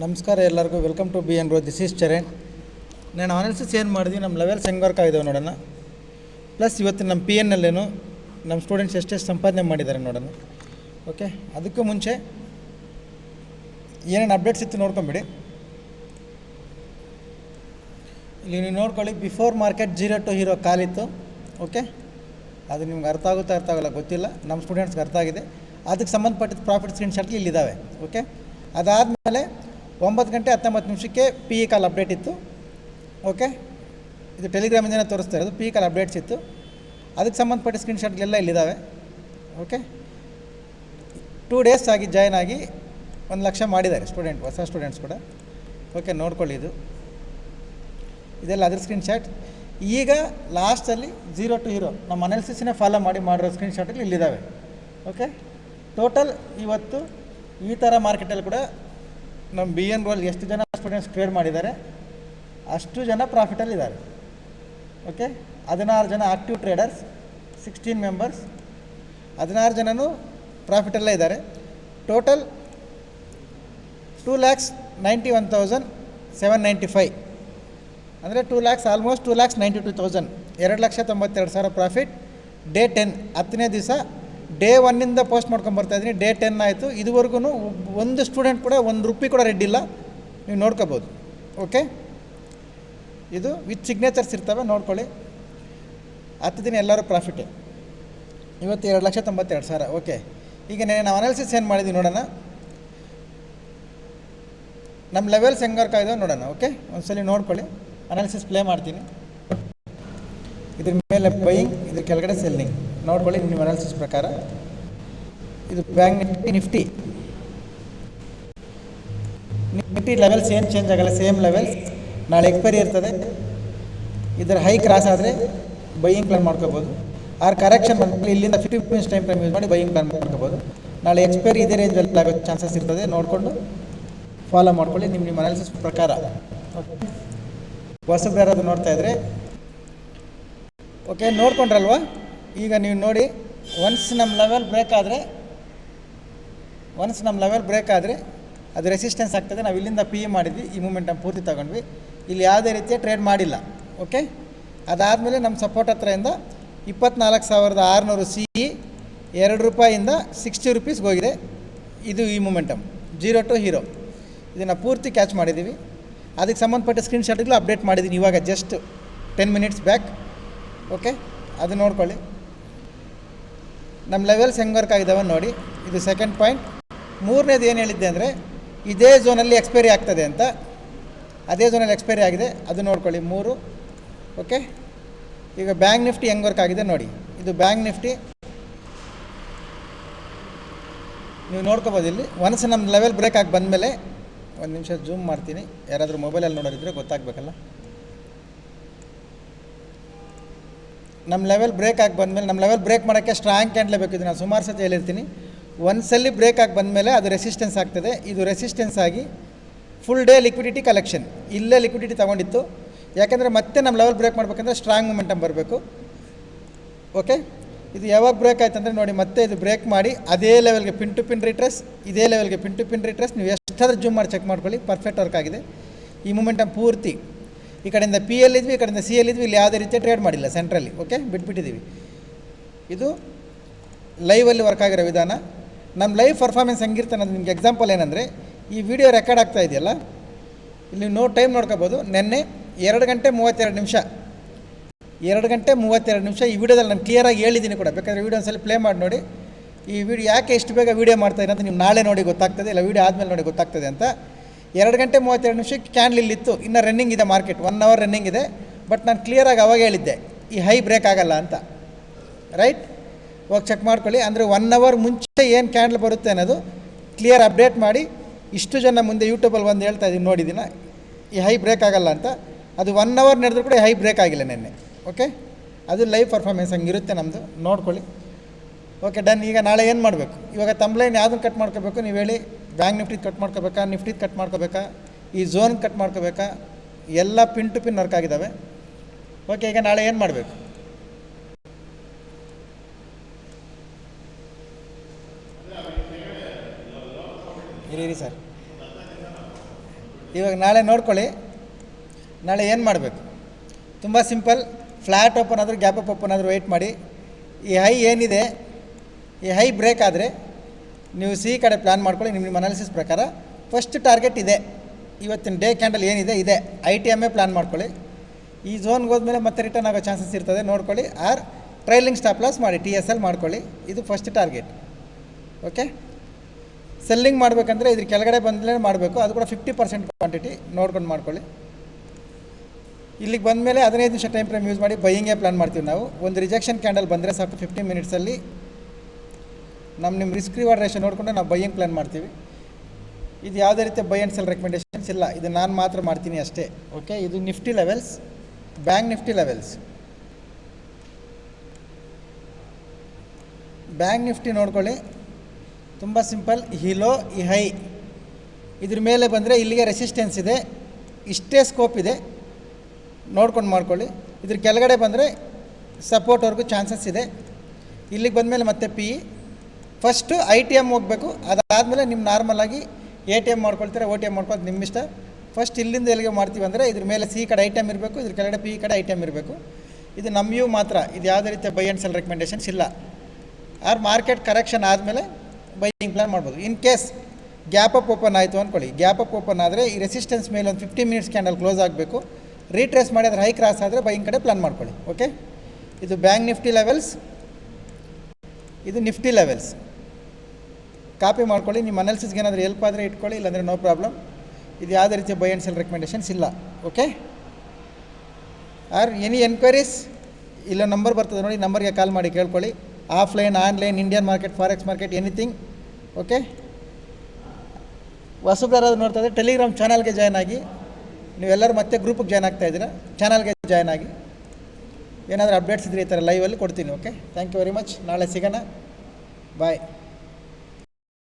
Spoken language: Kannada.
ನಮಸ್ಕಾರ ಎಲ್ಲರಿಗೂ. Welcome to B N rho this is Charan ನಾನು ಅನಾಲಿಸಿಸ್ ಏನು ಮಾಡಿದ್ವಿ? ನಮ್ಮ ಲೆವೆಲ್ಸ್ ಹೆಂಗೆ ವರ್ಕ್ ಆಗಿದ್ದಾವೆ ನೋಡೋಣ. ಪ್ಲಸ್ ಇವತ್ತು ನಮ್ಮ ಪಿ ಎನ್ ಅಲ್ಲೇನು ನಮ್ಮ ಸ್ಟೂಡೆಂಟ್ಸ್ ಎಷ್ಟೆಷ್ಟು ಸಂಪಾದನೆ ಮಾಡಿದ್ದಾರೆ ನೋಡೋಣ. ಓಕೆ ಅದಕ್ಕೂ ಮುಂಚೆ ಏನೇನು ಅಪ್ಡೇಟ್ಸ್ ಇತ್ತು ನೋಡ್ಕೊಂಬಿಡಿ. ಇಲ್ಲಿ ನೀವು ನೋಡ್ಕೊಳ್ಳಿ before market zero to hero ಕಾಲಿತ್ತು okay ಅದು ನಿಮ್ಗೆ ಅರ್ಥ ಆಗುತ್ತಾ ಅರ್ಥ ಆಗೋಲ್ಲ ಗೊತ್ತಿಲ್ಲ. ನಮ್ಮ ಸ್ಟೂಡೆಂಟ್ಸ್ಗೆ ಅರ್ಥ ಆಗಿದೆ. ಅದಕ್ಕೆ ಸಂಬಂಧಪಟ್ಟಿದ್ದ ಪ್ರಾಫಿಟ್ ಸ್ಕ್ರೀನ್ ಶಾಟ್ಗಳು ಇಲ್ಲಿದ್ದಾವೆ. ಓಕೆ ಅದಾದಮೇಲೆ ಒಂಬತ್ತು ಗಂಟೆ ಹತ್ತೊಂಬತ್ತು ನಿಮಿಷಕ್ಕೆ ಪಿ ಇ ಕಾಲ್ ಅಪ್ಡೇಟ್ ಇತ್ತು. ಓಕೆ ಇದು ಟೆಲಿಗ್ರಾಮಿಂದನೇ ತೋರಿಸ್ತಾ ಇರೋದು. ಪಿ ಇ ಕಾಲ್ ಅಪ್ಡೇಟ್ಸ್ ಇತ್ತು. ಅದಕ್ಕೆ ಸಂಬಂಧಪಟ್ಟ ಸ್ಕ್ರೀನ್ ಶಾಟ್ಗಳೆಲ್ಲ ಇಲ್ಲಿದ್ದಾವೆ. ಓಕೆ ಟೂ ಡೇಸ್ ಆಗಿ ಜಾಯ್ನ್ ಆಗಿ ಒಂದು ಲಕ್ಷ ಮಾಡಿದ್ದಾರೆ ಸ್ಟೂಡೆಂಟ್ ಹೊಸ ಸ್ಟೂಡೆಂಟ್ಸ್ ಕೂಡ. ಓಕೆ ನೋಡ್ಕೊಳ್ಳಿ ಇದು. ಇದೆಲ್ಲ ಅದ್ರ ಸ್ಕ್ರೀನ್ಶಾಟ್ ಈಗ ಲಾಸ್ಟಲ್ಲಿ ಜೀರೋ ಟು ಹೀರೋ ನಮ್ಮ ಅನಾಲಿಸಿಸ್ನೇ ಫಾಲೋ ಮಾಡಿ ಮಾಡಿರೋ ಸ್ಕ್ರೀನ್ ಶಾಟ್ಗಳು ಇಲ್ಲಿದ್ದಾವೆ. ಓಕೆ ಟೋಟಲ್ ಇವತ್ತು ಈ ಥರ ಮಾರ್ಕೆಟಲ್ಲಿ ಕೂಡ ನಮ್ಮ ಬಿ ಎನ್ ರೋಲ್ ಎಷ್ಟು ಜನ ಸ್ಟೂಡೆಂಟ್ಸ್ ಟ್ರೇಡ್ ಮಾಡಿದ್ದಾರೆ? ಅಷ್ಟು ಜನ ಪ್ರಾಫಿಟಲ್ಲಿದ್ದಾರೆ ಓಕೆ ಹದಿನಾರು ಜನ ಆಕ್ಟಿವ್ ಟ್ರೇಡರ್ಸ್ ಸಿಕ್ಸ್ಟೀನ್ ಮೆಂಬರ್ಸ್ ಹದಿನಾರು ಜನನೂ ಪ್ರಾಫಿಟಲ್ಲೇ ಇದ್ದಾರೆ. Total two lakhs ninety one thousand seven ninety five ಅಂದರೆ two lakhs almost two lakhs ninety two thousand ಎರಡು ಲಕ್ಷ ತೊಂಬತ್ತೆರಡು ಸಾವಿರ ಪ್ರಾಫಿಟ್ ಡೇ ಟೆನ್ ಹತ್ತನೇ ದಿವಸ ಡೇ ಒನ್ನಿಂದ ಪೋಸ್ಟ್ ಮಾಡ್ಕೊಂಡು ಬರ್ತಾ ಇದ್ದೀನಿ. ಡೇ ಟೆನ್ ಆಯಿತು. ಇದುವರೆಗೂ ಒಂದು ಸ್ಟೂಡೆಂಟ್ ಕೂಡ ಒಂದು ರುಪಿ ಕೂಡ ರೆಡ್ ಇಲ್ಲ. ನೀವು ನೋಡ್ಕೋಬೋದು. ಓಕೆ ಇದು ವಿತ್ ಸಿಗ್ನೇಚರ್ಸ್ ಇರ್ತವೆ. ನೋಡ್ಕೊಳ್ಳಿ. ಹತ್ತು ದಿನ ಎಲ್ಲರೂ ಪ್ರಾಫಿಟೇ ಇವತ್ತು ಎರಡು ಲಕ್ಷ ತೊಂಬತ್ತೆರಡು ಸಾವಿರ. ಓಕೆ ಈಗ ನಾನು ನಾವು ಅನಾಲಿಸಿಸ್ ಏನು ಮಾಡಿದ್ದೀವಿ ನೋಡೋಣ. ನಮ್ಮ ಲೆವೆಲ್ಸ್ ಹೆಂಗೆ ವರ್ಕ್ ಆಗಿದೆ ನೋಡೋಣ. ಓಕೆ ಒಂದ್ಸಲಿ ನೋಡ್ಕೊಳ್ಳಿ. ಅನಾಲಿಸಿಸ್ ಪ್ಲೇ ಮಾಡ್ತೀನಿ. ಇದ್ರ ಮೇಲೆ ಬೈಯಿಂಗ್ ಇದ್ರ ಕೆಳಗಡೆ ಸೆಲ್ಲಿಂಗ್ ನೋಡ್ಕೊಳ್ಳಿ ನಿಮ್ಮ ಅನಾಲಿಸಿಸ್ ಪ್ರಕಾರ. ಇದು ಬ್ಯಾಂಕ್ ನಿಫ್ಟಿ ನಿಫ್ಟಿ ನಿಫ್ಟಿ ಲೆವೆಲ್ಸ್ ಏನು ಚೇಂಜ್ ಆಗಲ್ಲ ಸೇಮ್ ಲೆವೆಲ್ಸ್ ನಾಳೆ ಎಕ್ಸ್ಪೈರಿ ಇರ್ತದೆ. ಇದರ ಹೈ ಕ್ರಾಸ್ ಆದರೆ ಬೈಯಿಂಗ್ ಪ್ಲಾನ್ ಮಾಡ್ಕೋಬೋದು. ಆರ್ ಕರೆಕ್ಷನ್ ಬಂದ್ಮೇಲೆ ಇಲ್ಲಿಂದ fifty minutes time time use ಮಾಡಿ ಬೈಯಿಂಗ್ ಪ್ಲಾನ್ ಮಾಡ್ಕೋಬೋದು. ನಾಳೆ ಎಕ್ಸ್ಪೈರಿ ಇದೇ ರೇಂಜಲ್ಲಿ ಆಗೋ ಚಾನ್ಸಸ್ ಇರ್ತದೆ. ನೋಡಿಕೊಂಡು ಫಾಲೋ ಮಾಡ್ಕೊಳ್ಳಿ ನಿಮ್ಮ ನಿಮ್ಮ ಅನಾಲಿಸಿಸ್ ಪ್ರಕಾರ. ಹೊಸಬ್ರು ಯಾರಾದರೂ ನೋಡ್ತಾ ಇದ್ರೆ. ಓಕೆ ನೋಡ್ಕೊಂಡ್ರಲ್ವಾ? ಈಗ ನೀವು ನೋಡಿ ಒನ್ಸ್ ನಮ್ಮ ಲೆವೆಲ್ ಬ್ರೇಕ್ ಆದರೆ ಒನ್ಸ್ ನಮ್ಮ ಲೆವೆಲ್ ಬ್ರೇಕ್ ಆದರೆ, ಅದು ರೆಸಿಸ್ಟೆನ್ಸ್ ಆಗ್ತದೆ. ನಾವು ಇಲ್ಲಿಂದ ಪಿ ಇ ಮಾಡಿದ್ವಿ, ಈ ಮೂಮೆಂಟನ್ನು ಪೂರ್ತಿ ತಗೊಂಡ್ವಿ. ಇಲ್ಲಿ ಯಾವುದೇ ರೀತಿಯ ಟ್ರೇಡ್ ಮಾಡಿಲ್ಲ ಓಕೆ ಅದಾದಮೇಲೆ ನಮ್ಮ ಸಪೋರ್ಟ್ ಹತ್ರದಿಂದ ಇಪ್ಪತ್ನಾಲ್ಕು ಸಾವಿರದ ಆರುನೂರು ಸಿ ಇ ಎರಡು ರೂಪಾಯಿಂದ ಸಿಕ್ಸ್ಟಿ ರುಪೀಸ್ಗೆ ಹೋಗಿದೆ. ಇದು ಈ ಮೂಮೆಂಟಮ್ ಜೀರೋ ಟು ಹೀರೋ ಇದನ್ನು ಪೂರ್ತಿ ಕ್ಯಾಚ್ ಮಾಡಿದ್ದೀವಿ ಅದಕ್ಕೆ ಸಂಬಂಧಪಟ್ಟ ಸ್ಕ್ರೀನ್ಶಾಟ್ಗಳು ಅಪ್ಡೇಟ್ ಮಾಡಿದ್ದೀನಿ ಇವಾಗ just ten minutes back okay ಅದು ನೋಡ್ಕೊಳ್ಳಿ. ನಮ್ಮ ಲೆವೆಲ್ಸ್ ಹೆಂಗೆ ವರ್ಕ್ ಆಗಿದ್ದಾವೆ ನೋಡಿ. ಇದು ಸೆಕೆಂಡ್ ಪಾಯಿಂಟ್ ಮೂರನೇದು ಏನು ಹೇಳಿದ್ದೆ ಅಂದರೆ, ಇದೇ ಝೋನಲ್ಲಿ ಎಕ್ಸ್ಪೈರಿ ಆಗ್ತದೆ ಅಂತ. ಅದೇ ಝೋನಲ್ಲಿ ಎಕ್ಸ್ಪೈರಿ ಆಗಿದೆ. ಅದು ನೋಡ್ಕೊಳ್ಳಿ, ಮೂರು. ಓಕೆ ಈಗ ಬ್ಯಾಂಕ್ ನಿಫ್ಟಿ ಹೆಂಗೆ ವರ್ಕ್ ಆಗಿದೆ ನೋಡಿ. ಇದು ಬ್ಯಾಂಕ್ ನಿಫ್ಟಿ ನೀವು ನೋಡ್ಕೋಬೋದು ಇಲ್ಲಿ. ಒನ್ಸ್ ನಮ್ಮ ಲೆವೆಲ್ ಬ್ರೇಕ್ ಆಗಿ ಬಂದಮೇಲೆ, ಒಂದು ನಿಮಿಷ ಜೂಮ್ ಮಾಡ್ತೀನಿ. ಯಾರಾದರೂ ಮೊಬೈಲಲ್ಲಿ ನೋಡೋರಿದ್ರೆ ಗೊತ್ತಾಗಬೇಕಲ್ಲ. ನಮ್ಮ ಲೆವೆಲ್ ಬ್ರೇಕ್ ಆಗಿ ಬಂದಮೇಲೆ, ನಮ್ಮ ಲೆವೆಲ್ ಬ್ರೇಕ್ ಮಾಡೋಕ್ಕೆ ಸ್ಟ್ರಾಂಗ್ ಕ್ಯಾಂಡಲ್ ಬೇಕು. ಇದು ನಾನು ಸುಮಾರು ಸತಿ ಹೇಳಿರ್ತೀನಿ. ಸಲ ಬ್ರೇಕ್ ಆಗಿ ಬಂದಮೇಲೆ ಅದು ರೆಸಿಸ್ಟೆನ್ಸ್ ಆಗ್ತದೆ. ಇದು ರೆಸಿಸ್ಟೆನ್ಸ್ ಆಗಿ ಫುಲ್ ಡೇ ಲಿಕ್ವಿಡಿಟಿ ಕಲೆಕ್ಷನ್ ಇಲ್ಲೇ ಲಿಕ್ವಿಡಿಟಿ ತೊಗೊಂಡಿತ್ತು. ಯಾಕೆಂದರೆ ಮತ್ತೆ ನಮ್ಮ ಲೆವೆಲ್ ಬ್ರೇಕ್ ಮಾಡಬೇಕಂದ್ರೆ ಸ್ಟ್ರಾಂಗ್ ಮೂಮೆಂಟಮ್ ಬರಬೇಕು. ಓಕೆ ಇದು ಯಾವಾಗ ಬ್ರೇಕ್ ಆಯ್ತು ಅಂದರೆ ನೋಡಿ, ಮತ್ತೆ ಇದು ಬ್ರೇಕ್ ಮಾಡಿ ಅದೇ ಲೆವೆಲ್ಗೆ ಪಿನ್ ಟು ಪಿನ್ ರಿಟ್ರೆಸ್ ಇದೇ ಲೆವೆಲ್ಗೆ ಪಿನ್ ಟು ಪಿನ್ ರಿಟ್ರೆಸ್ ನೀವು ಎಷ್ಟಾದ್ರೂ ಜೂಮ್ ಮಾಡಿ ಚೆಕ್ ಮಾಡ್ಕೊಳ್ಳಿ. ಪರ್ಫೆಕ್ಟ್ ವರ್ಕ್ ಆಗಿದೆ. ಈ ಮೂಮೆಂಟಮ್ ಪೂರ್ತಿ ಈ ಕಡೆಯಿಂದ ಪಿ ಎಲ್ ಇದ್ವಿ, ಈ ಕಡೆಯಿಂದ ಸಿ ಎಲ್ ಇದ್ವಿ, ಇಲ್ಲಿ ಯಾವುದೇ ರೀತಿಯ ಟ್ರೇಡ್ ಮಾಡಿಲ್ಲ ಸೆಂಟ್ರಲ್ಲಿ ಓಕೆ ಬಿಟ್ಬಿಟ್ಟಿದ್ದೀವಿ. ಇದು ಲೈವಲ್ಲಿ ವರ್ಕ್ ಆಗಿರೋ ವಿಧಾನ. ನಮ್ಮ ಲೈವ್ ಪರ್ಫಾರ್ಮೆನ್ಸ್ ಹೆಂಗಿರ್ತಾನೆ ಅನ್ನೋದು ನಿಮ್ಗೆ ಎಕ್ಸಾಂಪಲ್ ಏನಂದರೆ, ಈ ವಿಡಿಯೋ ರೆಕಾರ್ಡ್ ಆಗ್ತಾ ಇದೆಯಲ್ಲ? ಇಲ್ಲಿ ನೋ ಟೈಮ್ ನೋಡ್ಕೋಬೋದು. ನಿನ್ನೆ ಎರಡು ಗಂಟೆ ಮೂವತ್ತೆರಡು ನಿಮಿಷ. ಎರಡು ಗಂಟೆ ಮೂವತ್ತೆರಡು ನಿಮಿಷ ಈ ವಿಡಿಯೋದಲ್ಲಿ ನಾನು ಕ್ಲಿಯರಾಗಿ ಹೇಳಿದ್ದೀನಿ ಕೂಡ. ಬೇಕಾದ್ರೆ ವೀಡಿಯೋ ಒಂದ್ಸಲ ಪ್ಲೇ ಮಾಡಿ ನೋಡಿ. ಈ ವಿಡಿಯೋ ಯಾಕೆ ಇಷ್ಟು ಬೇಗ ವೀಡಿಯೋ ಮಾಡ್ತಾಯಿದ್ದೀನಿ ಅಂತ ನೀವು ನಾಳೆ ನೋಡಿ ಗೊತ್ತಾಗ್ತದೆ, ಇಲ್ಲ ವೀಡಿಯೋ ಆದಮೇಲೆ ನೋಡಿ ಗೊತ್ತಾಗ್ತದೆ ಅಂತ. ಎರಡು ಗಂಟೆ ಮೂವತ್ತೆರಡು ನಿಮಿಷಕ್ಕೆ ಕ್ಯಾಂಡಲ್ ಇಲ್ಲಿತ್ತು. ಇನ್ನು ರನ್ನಿಂಗ್ ಇದೆ ಮಾರ್ಕೆಟ್ ಒನ್ ಅವರ್ ರನ್ನಿಂಗ್ ಇದೆ. ಬಟ್ ನಾನು ಕ್ಲಿಯರಾಗಿ ಅವಾಗ ಹೇಳಿದ್ದೆ, ಈ ಹೈ ಬ್ರೇಕ್ ಆಗಲ್ಲ ಅಂತ. ರೈಟ್ ಹೋಗಿ ಚೆಕ್ ಮಾಡ್ಕೊಳ್ಳಿ. ಅಂದರೆ ಒನ್ ಅವರ್ ಮುಂಚೆ ಏನು ಕ್ಯಾಂಡ್ಲ್ ಬರುತ್ತೆ ಅನ್ನೋದು ಕ್ಲಿಯರ್ ಅಪ್ಡೇಟ್ ಮಾಡಿ, ಇಷ್ಟು ಜನ ಮುಂದೆ ಯೂಟ್ಯೂಬಲ್ಲಿ ಬಂದು ಹೇಳ್ತಾ ಇದ್ದೀನಿ ನೋಡಿದ್ದೀನ ಈ ಹೈ ಬ್ರೇಕ್ ಆಗಲ್ಲ ಅಂತ. ಅದು ಒನ್ ಅವರ್ ನಡೆದ್ರು ಕೂಡ ಹೈ ಬ್ರೇಕ್ ಆಗಿಲ್ಲ ನಿನ್ನೆ. ಓಕೆ ಅದು ಲೈವ್ ಪರ್ಫಾರ್ಮೆನ್ಸ್ ಹಂಗಿರುತ್ತೆ ನಮ್ಮದು ನೋಡ್ಕೊಳ್ಳಿ. ಓಕೆ ಡನ್ ಈಗ ನಾಳೆ ಏನು ಮಾಡಬೇಕು? ಇವಾಗ ತಂಬ್ಲೈನ್ ಯಾವುದನ್ನು ಕಟ್ ಮಾಡ್ಕೋಬೇಕು? ನೀವು ಹೇಳಿ. ಬ್ಯಾಂಕ್ ನಿಫ್ಟಿ ಕಟ್ ಮಾಡ್ಕೋಬೇಕಾ, ನಿಫ್ಟಿ ಕಟ್ ಮಾಡ್ಕೋಬೇಕಾ, ಈ ಝೋನ್ ಕಟ್ ಮಾಡ್ಕೋಬೇಕಾ, ಎಲ್ಲ ಪಿನ್ ಟು ಪಿನ್ ವರ್ಕ್ ಆಗಿದ್ದಾವೆ. ಓಕೆ, ಈಗ ನಾಳೆ ಏನು ಮಾಡಬೇಕು? ಇರಿ ಇರಿ ಸರ್. ಇವಾಗ ನಾಳೆ ನೋಡ್ಕೊಳ್ಳಿ. ನಾಳೆ ಏನು ಮಾಡಬೇಕು? ತುಂಬ ಸಿಂಪಲ್ ಫ್ಲ್ಯಾಟ್ ಓಪನ್ ಆದರೂ, ಗ್ಯಾಪ್ ಅಪ್ ಓಪನ್ ಆದರೂ ವೆಯ್ಟ್ ಮಾಡಿ. ಈ ಹೈ ಏನಿದೆ, ಈ ಹೈ ಬ್ರೇಕ್ ಆದರೆ ನೀವು ಸಿ ಕಡೆ ಪ್ಲ್ಯಾನ್ ಮಾಡ್ಕೊಳ್ಳಿ, ನಿಮ್ಮ ಅನಾಲಿಸಿಸ್ ಪ್ರಕಾರ ಫಸ್ಟ್ ಟಾರ್ಗೆಟ್ ಇದೆ. ಇವತ್ತಿನ ಡೇ ಕ್ಯಾಂಡಲ್ ಏನಿದೆ, ಇದೆ. ಐ ಟಿ ಎಮ್ಮೇ ಪ್ಲ್ಯಾನ್ ಮಾಡ್ಕೊಳ್ಳಿ. ಈ ಝೋನ್ಗೆ ಹೋದ್ಮೇಲೆ ಮತ್ತೆ ರಿಟರ್ನ್ ಆಗೋ ಚಾನ್ಸಸ್ ಇರ್ತದೆ, ನೋಡ್ಕೊಳ್ಳಿ. ಆರ್ ಟ್ರೈಲಿಂಗ್ ಸ್ಟಾಪ್ ಲಾಸ್ ಮಾಡಿ ಟಿ ಎಸ್ ಎಲ್ ಮಾಡ್ಕೊಳ್ಳಿ. ಇದು ಫಸ್ಟ್ ಟಾರ್ಗೆಟ್ ಓಕೆ ಸೆಲ್ಲಿಂಗ್ ಮಾಡಬೇಕಂದ್ರೆ ಇದ್ರ ಕೆಳಗಡೆ ಬಂದಲೇ ಮಾಡಬೇಕು. ಅದು ಕೂಡ ಫಿಫ್ಟಿ ಪರ್ಸೆಂಟ್ ಕ್ವಾಂಟಿಟಿ ನೋಡ್ಕೊಂಡು ಮಾಡ್ಕೊಳ್ಳಿ. ಇಲ್ಲಿಗೆ ಬಂದಮೇಲೆ ಹದಿನೈದು ನಿಮಿಷ ಟೈಮ್ ಫ್ರೇಮ್ ಯೂಸ್ ಮಾಡಿ ಬೈಯಿಂಗೇ ಪ್ಲಾನ್ ಮಾಡ್ತೀವಿ ನಾವು. ಒಂದು ರಿಜೆಕ್ಷನ್ ಕ್ಯಾಂಡಲ್ ಬಂದರೆ ಸಾಕು ಫಿಫ್ಟಿ ಮಿನಿಟ್ಸಲ್ಲಿ ನಮ್ಮ ನಿಮ್ಮ ರಿಸ್ಕ್ ರಿವಾರ್ಡ್ ರೇಷನ್ ನೋಡಿಕೊಂಡು ನಾವು ಬೈಯಿಂಗ್ ಪ್ಲ್ಯಾನ್ ಮಾಡ್ತೀವಿ. ಇದು ಯಾವುದೇ ರೀತಿಯ ಬೈ ಆ್ಯಂಡ್ ಸೆಲ್ ರೆಕಮೆಂಡೇಷನ್ಸ್ ಇಲ್ಲ. ಇದು ನಾನು ಮಾತ್ರ ಮಾಡ್ತೀನಿ ಅಷ್ಟೇ. ಓಕೆ ಇದು Nifty levels Bank Nifty levels Bank Nifty ನೋಡ್ಕೊಳ್ಳಿ. ತುಂಬ ಸಿಂಪಲ್ ಹಿಲೋ ಈ ಹೈ ಇದ್ರ ಮೇಲೆ ಬಂದರೆ ಇಲ್ಲಿಗೆ ರೆಸಿಸ್ಟೆನ್ಸ್ ಇದೆ. ಇಷ್ಟೇ ಸ್ಕೋಪ್ ಇದೆ. ನೋಡ್ಕೊಂಡು ಮಾಡ್ಕೊಳ್ಳಿ. ಇದ್ರ ಕೆಳಗಡೆ ಬಂದರೆ ಸಪೋರ್ಟ್ವರೆಗೂ ಚಾನ್ಸಸ್ ಇದೆ. ಇಲ್ಲಿಗೆ ಬಂದಮೇಲೆ ಮತ್ತೆ P E first I T M ಹೋಗಬೇಕು. ಅದಾದಮೇಲೆ ನಿಮ್ಮ ನಾರ್ಮಲಾಗಿ ಎ ಟಿ ಎಂ ಮಾಡ್ಕೊಳ್ತೀರಾ ಓ ಟಿ ಎಂ ಮಾಡ್ಕೊಳ್ಳೋದು ನಿಮ್ಮ ಇಷ್ಟ. ಫಸ್ಟ್ ಇಲ್ಲಿಂದ ಎಲ್ಲಿಗೆ ಮಾಡ್ತೀವಿ ಅಂದರೆ ಇದ್ರ ಮೇಲೆ ಸಿ ಕಡೆ ಐಟಮ್ ಇರಬೇಕು, ಇದ್ರ ಕೆಳಗಡೆ ಪಿ ಕಡೆ ಐಟಮ್ ಇರಬೇಕು. ಇದು ನಮ್ಮ ಯು ಮಾತ್ರ. ಇದು ಯಾವುದೇ ರೀತಿಯ ಬೈ ಆ್ಯಂಡ್ ಸೆಲ್ ರೆಕಮೆಂಡೇಷನ್ಸ್ ಇಲ್ಲ. ಆರ್ ಮಾರ್ಕೆಟ್ ಕರೆಕ್ಷನ್ ಆದಮೇಲೆ ಬೈಯಿಂಗ್ ಪ್ಲಾನ್ ಮಾಡ್ಬೋದು. In case gap up open ಆಯಿತು ಅಂದ್ಕೊಳ್ಳಿ ಗ್ಯಾಪ್ ಅಪ್ ಓಪನ್ ಆದರೆ ಈ ರೆಸಿಸ್ಟೆನ್ಸ್ ಮೇಲೆ ಒಂದು ಫಿಫ್ಟಿ ಮಿನಿಟ್ಸ್ ಕ್ಯಾಂಡಲ್ ಕ್ಲೋಸ್ ಆಗಬೇಕು. ರೀಟ್ರೇಸ್ ಮಾಡಿ ಅದ್ರ ಹೈ ಕ್ರಾಸ್ ಆದರೆ ಬೈಯಿಂಗ್ ಕಡೆ ಪ್ಲಾನ್ ಮಾಡ್ಕೊಳ್ಳಿ. ಓಕೆ ಇದು ಬ್ಯಾಂಕ್ ನಿಫ್ಟಿ ಲೆವೆಲ್ಸ್ ಇದು ನಿಫ್ಟಿ ಲೆವೆಲ್ಸ್ ಕಾಪಿ ಮಾಡ್ಕೊಳ್ಳಿ, ನಿಮ್ಮ ಅನಾಲಿಸಿಸ್ಗೆ ಏನಾದರೂ ಹೆಲ್ಪ್ ಆದರೆ ಇಟ್ಕೊಳ್ಳಿ, ಇಲ್ಲಾಂದರೆ ನೋ ಪ್ರಾಬ್ಲಮ್ ಇದು ಯಾವುದೇ ರೀತಿಯ ಬೈ ಆ್ಯಂಡ್ ಸೆಲ್ ರೆಕಮೆಂಡೇಷನ್ಸ್ ಇಲ್ಲ ಓಕೆ ಆರ್ ಎನಿ ಎನ್ಕ್ವೈರೀಸ್ ಇಲ್ಲ ನಂಬರ್ ಬರ್ತದೆ ನೋಡಿ ನಂಬರ್ಗೆ ಕಾಲ್ ಮಾಡಿ ಕೇಳ್ಕೊಳ್ಳಿ. Offline online Indian market forex market anything okay ಹೊಸಬ್ರು ನೋಡ್ತಾ ಇದ್ದರೆ ಟೆಲಿಗ್ರಾಮ್ ಚಾನಲ್ಗೆ ಜಾಯ್ನ್ ಆಗಿ, ನೀವೆಲ್ಲರೂ ಮತ್ತೆ ಗ್ರೂಪಿಗೆ ಜಾಯ್ನ್ ಆಗ್ತಾ ಇದ್ದೀರಾ? ಚಾನಲ್ಗೆ ಜಾಯ್ನ್ ಆಗಿ. ಏನಾದರೂ ಅಪ್ಡೇಟ್ಸ್ ಇದ್ರೆ ಈ ಥರ ಲೈವಲ್ಲಿ ಕೊಡ್ತೀನಿ okay thank you very much ನಾಳೆ ಸಿಗೋಣ. ಬಾಯ್